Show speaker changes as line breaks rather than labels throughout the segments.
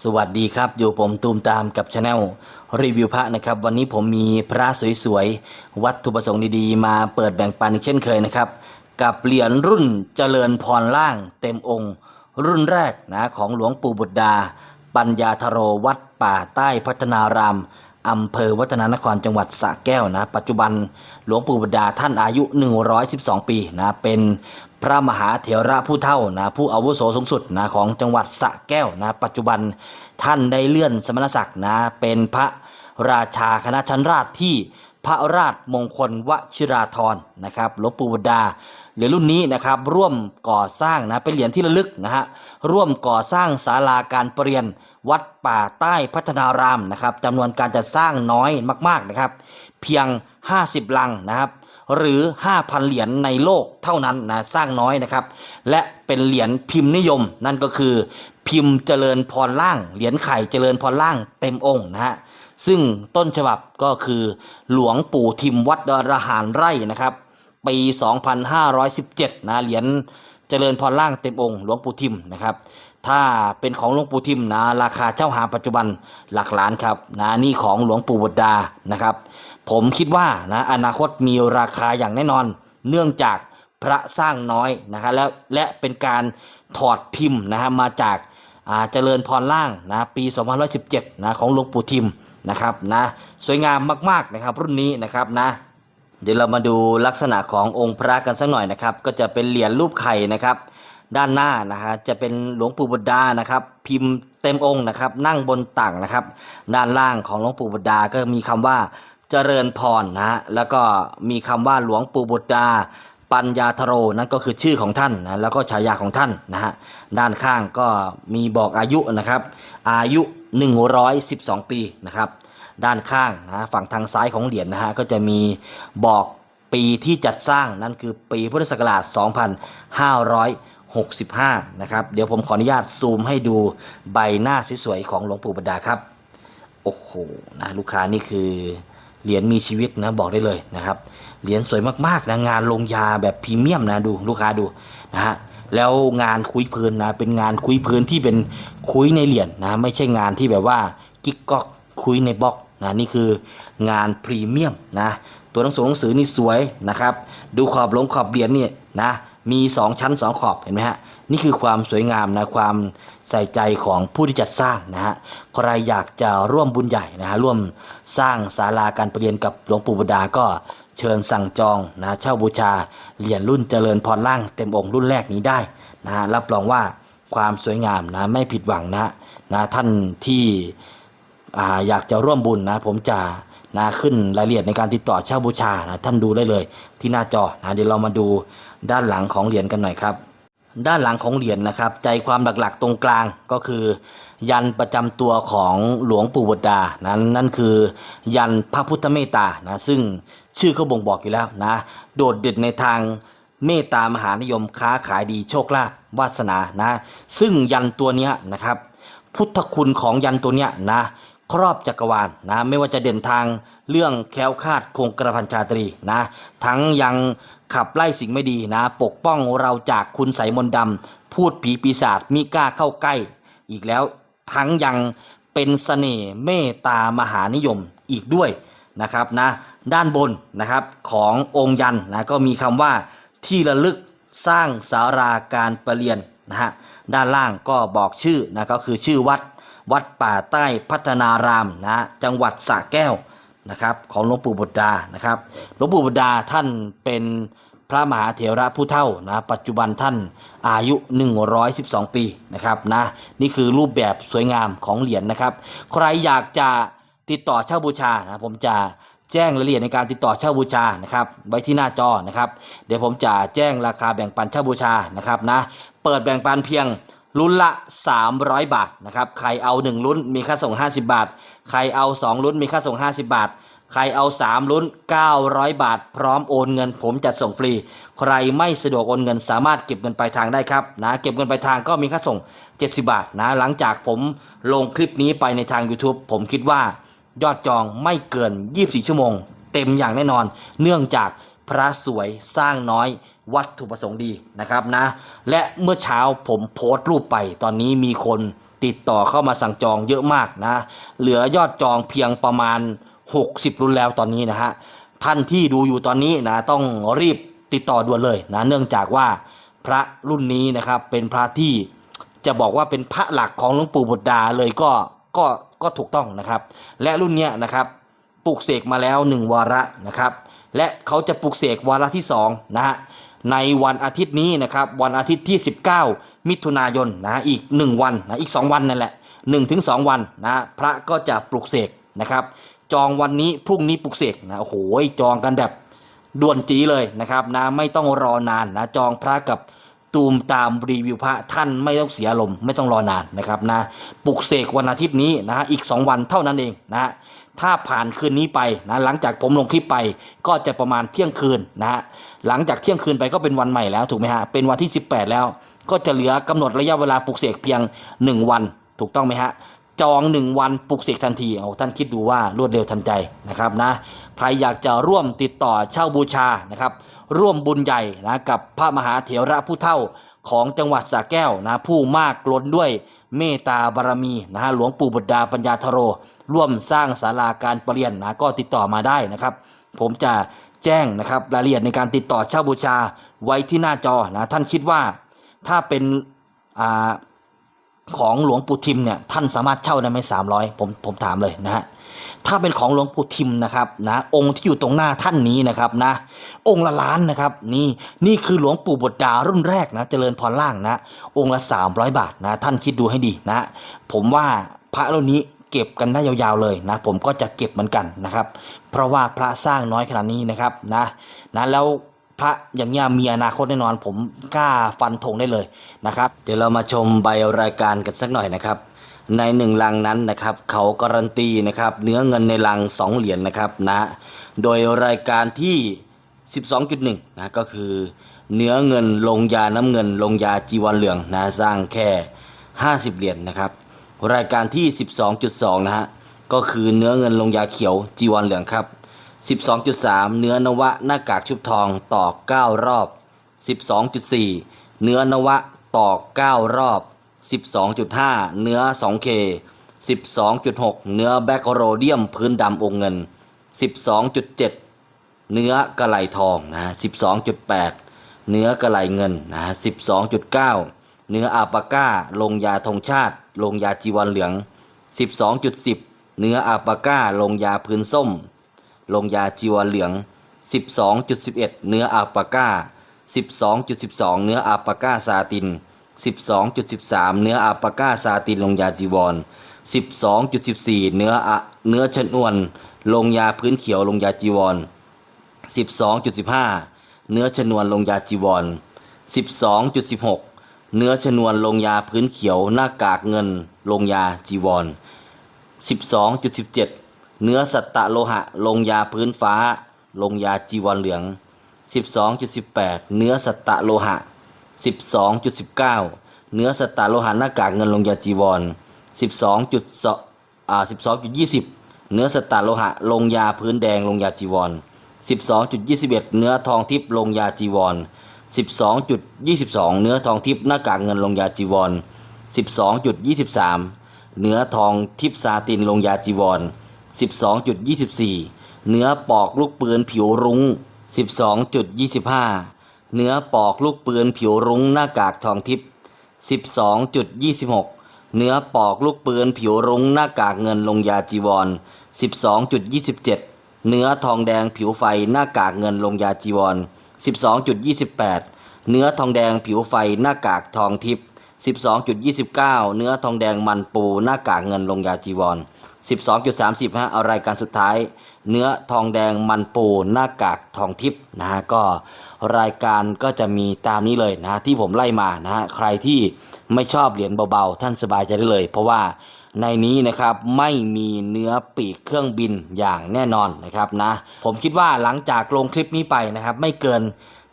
สวัสดีครับ อยู่ผมตูมตามกับชาแนลรีวิวพระนะครับ วันนี้ผมมีพระสวยๆ วัตถุประสงค์ดีๆ มาเปิดแบ่งปันอีกเช่นเคยนะครับ กับเหรียญรุ่นเจริญพรล่างเต็มองค์ รุ่นแรกนะของหลวงปู่บุตรดา ปัญญาธโรวัดป่าใต้พัฒนาราม อำเภอวัฒนานครจังหวัดสระแก้วนะปัจจุบันหลวงปู่บดาท่านอายุ 112 ปีนะเป็นพระมหาเถระผู้เฒ่านะผู้อาวุโสสูงสุดนะของจังหวัดสระแก้วนะปัจจุบันท่านได้เลื่อนสมณศักดิ์นะเป็นพระราชาคณะชั้นราชที่พระราชมงคลวชิราธรนะครับหลวงปู่บดา เหรียญรุ่นนี้นะครับร่วมก่อสร้างนะเป็นเหรียญที่ระลึกนะฮะร่วมก่อสร้างศาลาการเปรียนวัดป่าใต้พัฒนารามนะครับจำนวนการจัดสร้างน้อยมากๆนะครับ เพียง 50 ลังนะครับ หรือ 5,000 เหรียญในโลกเท่านั้นนะสร้างน้อยนะครับ และเป็นเหรียญพิมพ์นิยม นั่นก็คือ พิมพ์เจริญพรล่างเหรียญไข่เจริญพรล่างเต็มองค์นะฮะซึ่งต้นฉบับก็คือหลวงปู่ทิมวัดดรหารไร่นะครับ ปี 2517 นะเหรียญเจริญพรล่างเต็มองค์หลวงปู่ทิมนะครับ ถ้าเป็นของหลวงปู่ทิมนะราคาเช่าหาปัจจุบันหลักล้านครับนะนี่ของหลวงปู่บุตรดานะครับ ผมคิดว่านะอนาคตมีราคาอย่างแน่นอน เนื่องจากพระสร้างน้อยนะครับแล้วและเป็นการถอดพิมพ์นะฮะมาจากเจริญพรล่างนะปี 2517 นะของหลวงปู่ทิมนะครับนะสวยงามมากๆนะครับรุ่นนี้นะครับนะ เดี๋ยวเรามาดูลักษณะขององค์พระกันสักหน่อยนะครับ ก็จะเป็นเหรียญรูปไข่นะครับ ด้านหน้านะฮะจะเป็นหลวงปู่บุตรดานะครับ พิมพ์เต็มองค์นะครับ นั่งบนตักนะครับ ด้านล่างของหลวงปู่บุตรดาก็มีคำว่าเจริญพรนะฮะแล้วก็มีคำว่าหลวงปู่บุตรดาปัญญาธโรนั่นก็คือชื่อของท่านนะแล้วก็ฉายาของท่านนะฮะด้านข้างก็มีบอกอายุนะครับ อายุ 112 ปีนะครับ ด้านข้างนะฝั่งทางซ้ายของเหรียญนะฮะก็จะมีบอกปีที่จัดสร้างนั่นคือปีพุทธศักราช 2565 นะครับเดี๋ยวผมขออนุญาตซูมให้ดูใบหน้าสวยๆของหลวงปู่บดาครับ โอ้โหนะลูกค้านี่คือเหรียญมีชีวิตนะบอกได้เลยนะครับเหรียญสวยมากๆนะงานลงยาแบบพรีเมียมนะดูลูกค้าดูนะฮะแล้วงานคุยพื้นนะเป็นงานคุยพื้นที่เป็นคุยในเหรียญนะไม่ใช่งานที่แบบว่ากิ๊กก๊อก คุยในบล็อกนะนี่คืองานพรีเมียมนะตัวหนังสือหนังสือนี่สวยนะครับดูขอบลงขอบเหรียญนี่นะมี 2 ชั้น 2 ขอบเห็นไหมฮะนี่คือความสวยงามนะความใส่ใจของผู้ที่จัดสร้างนะฮะใครอยากจะร่วมบุญใหญ่นะฮะร่วมสร้างศาลาการประเรียนกับหลวงปู่บุดาก็เชิญสั่งจองนะเช่าบูชาเหรียญรุ่นเจริญพรล่างเต็มองค์รุ่นแรกนี้ได้นะฮะรับรองว่าความสวยงามนะไม่ผิดหวังนะนะท่านที่ อยากจะร่วมบุญนะ ผมจะนะขึ้นรายละเอียดในการติดต่อเช่าบูชานะท่านดูได้เลย ที่หน้าจอนะเดี๋ยวเรามาดูด้านหลังของเหรียญกันหน่อยครับ ด้านหลังของเหรียญนะครับ ใจความหลักๆตรงกลางก็คือ ยันประจำตัวของหลวงปู่บดานั้นนั่นคือ ยันพระพุทธเมตตานะซึ่งชื่อเขาบ่งบอกอยู่แล้วนะโดดเด่นในทางเมตตามหานิยมค้าขายดีโชคลาภวาสนานะ ซึ่งยันตัวเนี้ยนะครับ พุทธคุณของยันตัวเนี้ยนะ ครอบจักรวาลนะไม่ว่าจะเด่นทางเรื่องแคล้วคาดคงกระพันชาตรีนะทั้งยังขับไล่สิ่งไม่ดีนะ ปกป้องเราจากคุณใสยมนต์ดำพูดผีปีศาจมิกล้าเข้าใกล้ อีกแล้วทั้งยังเป็นเสน่ห์เมตตามหานิยมอีกด้วยนะครับนะด้านบนนะครับขององค์ยันนะก็มีคำว่าที่ระลึกสร้างสาราการประเรียนนะฮะด้านล่างก็บอกชื่อนะก็คือชื่อวัด วัดป่าใต้พัฒนารามนะจังหวัดสระแก้วนะครับของหลวงปู่บุตรดานะครับหลวงปู่บุตรดาท่านเป็นพระมหาเถระผู้เฒ่านะปัจจุบันท่านอายุ 112 ปีนะครับนะนี่คือรูปแบบสวยงามของเหรียญนะครับ ใครอยากจะติดต่อเช่าบูชานะผมจะแจ้งรายละเอียดในการติดต่อเช่าบูชานะครับไว้ที่หน้าจอนะครับ เดี๋ยวผมจะแจ้งราคาแบ่งปันเช่าบูชานะครับนะเปิดแบ่งปันเพียง ลุ้นละ 300 บาทนะครับ ใครเอา 1 ลุ้นมีค่าส่ง 50 บาท ใครเอา 2 ลุ้นมีค่าส่ง 50 บาท ใครเอา 3 ลุ้น 900 บาท พร้อมโอนเงิน ผมจัดส่งฟรี ใครไม่สะดวกโอนเงินสามารถเก็บเงินปลายทางได้ครับนะเก็บเงินปลายทางก็มีค่าส่ง 70 บาทนะหลังจากผมลงคลิปนี้ไปในทาง YouTube ผมคิดว่ายอดจองไม่เกิน 24 ชั่วโมง เต็มอย่างแน่นอน เนื่องจาก พระสวยสร้างน้อยวัตถุประสงค์ดีนะครับนะ และเมื่อเช้าผมโพสต์รูปไปตอนนี้มีคนติดต่อเข้ามาสั่งจองเยอะมากนะ เหลือยอดจองเพียงประมาณ 60 รุ่นแล้วตอนนี้นะฮะ ท่านที่ดูอยู่ตอนนี้นะต้องรีบติดต่อด่วนเลยนะเนื่องจากว่าพระรุ่นนี้นะครับเป็นพระที่จะบอกว่าเป็นพระหลักของหลวงปู่บุตรดาเลยก็ก็ก็ถูกต้องนะครับ และรุ่นเนี้ยนะครับ ปลูกเสกมาแล้ว 1 วาระนะครับ และเขาจะปลูกเสกวาระที่2นะฮะในวันอาทิตย์นี้นะครับวันอาทิตย์ที่ 19 มิถุนายนนะอีก 1 วันนะอีก 2 วันนั่นแหละ1ถึง2วันนะพระก็จะปลูกเสกนะครับจองวันนี้พรุ่งนี้ปลุกเสกนะโอ้โหจองกันแบบด่วนจีเลยนะครับนะไม่ต้องรอนานนะจองพระกับตูมตามรีวิวพระท่านไม่ต้องเสียลมไม่ต้องรอนานนะครับนะปลุกเสกวันอาทิตย์นี้นะฮะอีก 2 วันเท่านั้นเองนะ ถ้าผ่านคืนนี้ไปนะหลังจากผมลงคลิปไปก็จะประมาณเที่ยงคืนนะฮะหลังจากเที่ยงคืนไปก็เป็นวันใหม่แล้วถูกไหมฮะเป็นวันที่ 18 แล้ว ก็จะเหลือกำหนดระยะเวลาปลุกเสกเพียง 1 วัน ถูกต้องไหมฮะจองหนึ่งวันปลุกเสกทันทีเอาท่านคิดดูว่ารวดเร็วทันใจนะครับนะใครอยากจะร่วมติดต่อเช่าบูชานะครับร่วมบุญใหญ่นะกับพระมหาเถระผู้เท่าของจังหวัดสระแก้วนะผู้มากล้นด้วย เมตตาบารมีนะฮะหลวงปู่บุตรดาปัญญาธโร ร่วมสร้างศาลาการประเรียนนะก็ติดต่อมาได้นะครับ ผมจะแจ้งนะครับรายละเอียดในการติดต่อเช่าบูชาไว้ที่หน้าจอนะท่านคิดว่าถ้าเป็นอ่าของหลวงปู่ทิมเนี่ยท่านสามารถเช่าได้ไหมสามร้อยผมผมถามเลยนะฮะ ถ้าเป็นของหลวงปู่ทิมนะครับนะองค์ที่อยู่ตรงหน้าท่านนี้นะครับนะองค์ละล้านนะครับนี่นี่คือหลวงปู่บดดารุ่นแรกนะเจริญพรล่างนะ องค์ละ 300 บาทนะท่านคิดดูให้ดีนะ ผมว่าพระรุ่นนี้เก็บกันได้ยาวๆเลยนะผมก็จะเก็บเหมือนกันนะครับ เพราะว่าพระสร้างน้อยขนาดนี้นะครับนะนะแล้วพระอย่างเงี้ยมีอนาคตแน่นอนผมกล้าฟันธงได้เลยนะครับ เดี๋ยวเรามาชมใบรายการกันสักหน่อยนะครับ ในหนึ่งลังนั้นนะครับ เขาการันตีนะครับเนื้อเงินในลัง2เหรียญนนะครับนะโดยรายการที่ 12.1นะก็คือ เนื้อเงินลงยาน้ำเงิน ลงยาจีวรเหลืองนะสร้างแค่ 50 เหรียญนนะครับ รายการที่ 12.2 นะฮะก็คือเนื้อเงินลงยาเขียวจีวรเหลืองครับ 12.3 เนื้อนวะหน้ากากชุบทองต่อ 9 รอบ 12.4 เนื้อนวะต่อ 9 รอบ 12.5 เนื้อ 2K 12.6 เนื้อแบคโรเดียมพื้นดำองค์เงิน 12.7 เนื้อกระไหลทองนะ12.8 เนื้อกระไหลเงินนะ12.9 เนื้ออาปาก้า ลงยาธงชาติ ลงยาจีวรเหลือง 12.10 เนื้ออาปาก้า ลงยาพื้นส้ม ลงยาจีวรเหลือง 12.11 เนื้ออาปาก้า 12.12 เนื้ออาปาก้าซาติน 12.13 เนื้ออาปาก้าซาตินลงยาจีวร 12.14 เนื้อเนื้อชนวน ลงยาพื้นเขียวลงยาจีวร 12.15 เนื้อชนวนลงยาจีวร 12.16 เนื้อชนวนลงยาพื้นเขียวหน้ากากเงินลงยาจีวร 12.17 เนื้อสัตตะโลหะลงยาพื้นฟ้า ลงยาจีวรเหลือง 12.18 เนื้อสัตตะโลหะ 12.19 เนื้อสัตตะโลหะหน้ากากเงินลงยาจีวร 12.2อ่า12.20 เนื้อสัตตะโลหะลงยาพื้นแดงลงยาจีวร 12.21 เนื้อทองทิพย์ลงยาจีวร 12.22 เนื้อทองทิพย์หน้ากากเงินลงยาจีวร 12.23 เนื้อทองทิพย์ซาตินลงยาจีวร 12.24 เนื้อปอกลูกปืนผิวรุ้ง 12.25 เนื้อปอกลูกปืนผิวรุ้งหน้ากากทองทิพย์12.26 เนื้อปอกลูกปืนผิวรุ้งหน้ากากเงินลงยาจีวร 12.27 เนื้อทองแดงผิวไฟหน้ากากเงินลงยาจีวร 12.28 เนื้อทองแดงผิวไฟหน้ากากทองทิพย์12.29 เนื้อทองแดงมันปูหน้ากากเงินลงยาจีวร 12.30ฮะเอารายการสุดท้าย เนื้อทองแดงมันปูหน้ากากทองทิพย์นะฮะก็รายการก็จะมีตามนี้เลยนะฮะที่ผมไล่มานะฮะใครที่ไม่ชอบเหรียญเบาๆ ท่านสบายใจได้เลย เพราะว่าในนี้นะครับไม่มีเนื้อปีกเครื่องบินอย่างแน่นอนนะครับนะผมคิดว่าหลังจากลงคลิปนี้ไปนะครับ ไม่เกิน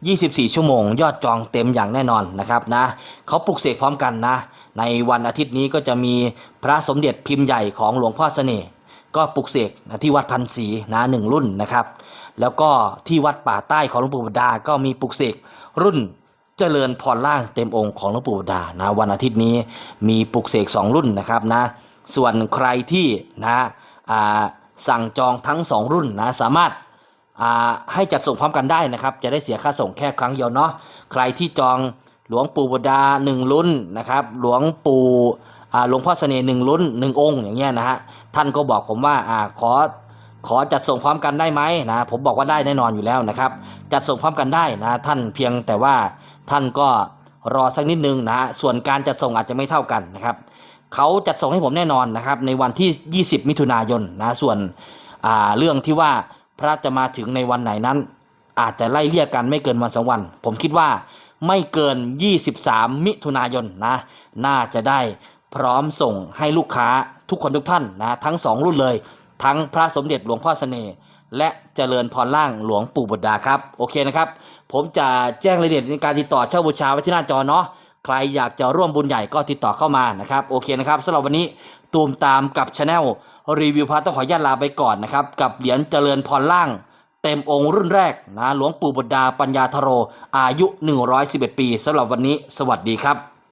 24 ชั่วโมง ยอดจองเต็มอย่างแน่นอนนะครับนะเขาปลุกเสกพร้อมกันนะ ในวันอาทิตย์นี้ก็จะมีพระสมเด็จพิมพ์ใหญ่ของหลวงพ่อเสน่ห์ ก็ปลุกเสกนะที่วัดพันศรีนะหนึ่งรุ่นนะครับ แล้วก็ที่วัดป่าใต้ของหลวงปู่บดา ก็มีปลุกเสกรุ่นเจริญพรล่างเต็มองค์ของหลวงปู่บดานะวันอาทิตย์นี้มีปลุกเสกสองรุ่นนะครับนะส่วนใครที่นะสั่งจองทั้งสองรุ่นนะสามารถาให้จัดส่งพร้อมกันได้นะครับ จะได้เสียค่าส่งแค่ครั้งเดียวเนาะใครที่จองหลวงปู่บดาหนึ่งรุ่นนะครับ หลวงปู่ หลวงพ่อเสน่ห์หนึ่งรุ่นหนึ่งองค์อย่างเงี้ยนะฮะท่านก็บอกผมว่าอ่าขอขอจัดส่งพร้อมกันได้ไหมนะผมบอกว่าได้แน่นอนอยู่แล้วนะครับจัดส่งพร้อมกันได้นะท่านเพียงแต่ว่าท่านก็รอสักนิดนึงนะส่วนการจัดส่งอาจจะไม่เท่ากันนะครับเขาจัดส่งให้ผมแน่นอนนะครับในวันที่ 20 มิถุนายนนะส่วนเรื่องที่ว่าพระจะมาถึงในวันไหนนั้น อาจจะไล่เรียกกันไม่เกินวันสองวัน ผมคิดว่าไม่เกิน 23 มิถุนายนนะน่าจะได้ พร้อมส่งให้ลูกค้าทุกคนทุกท่านนะทั้งสองรุ่นเลย ทั้งพระสมเด็จหลวงพ่อเสน่ห์และเจริญพรล่างหลวงปู่บุตรดาครับ โอเคนะครับ ผมจะแจ้งรายละเอียดในการติดต่อเช่าบูชาไว้ที่หน้าจอเนาะใครอยากจะร่วมบุญใหญ่ก็ติดต่อเข้ามานะครับโอเคนะครับสำหรับวันนี้ตูมตามกับช anel รีวิวพระต้องขออนุญาตลาไปก่อนนะครับ กับเหรียญเจริญพรล่าง เต็มองค์รุ่นแรกนะหลวงปู่บุตรดาปัญญาธโร อายุ 111 ปีสำหรับวันนี้ สวัสดีครับ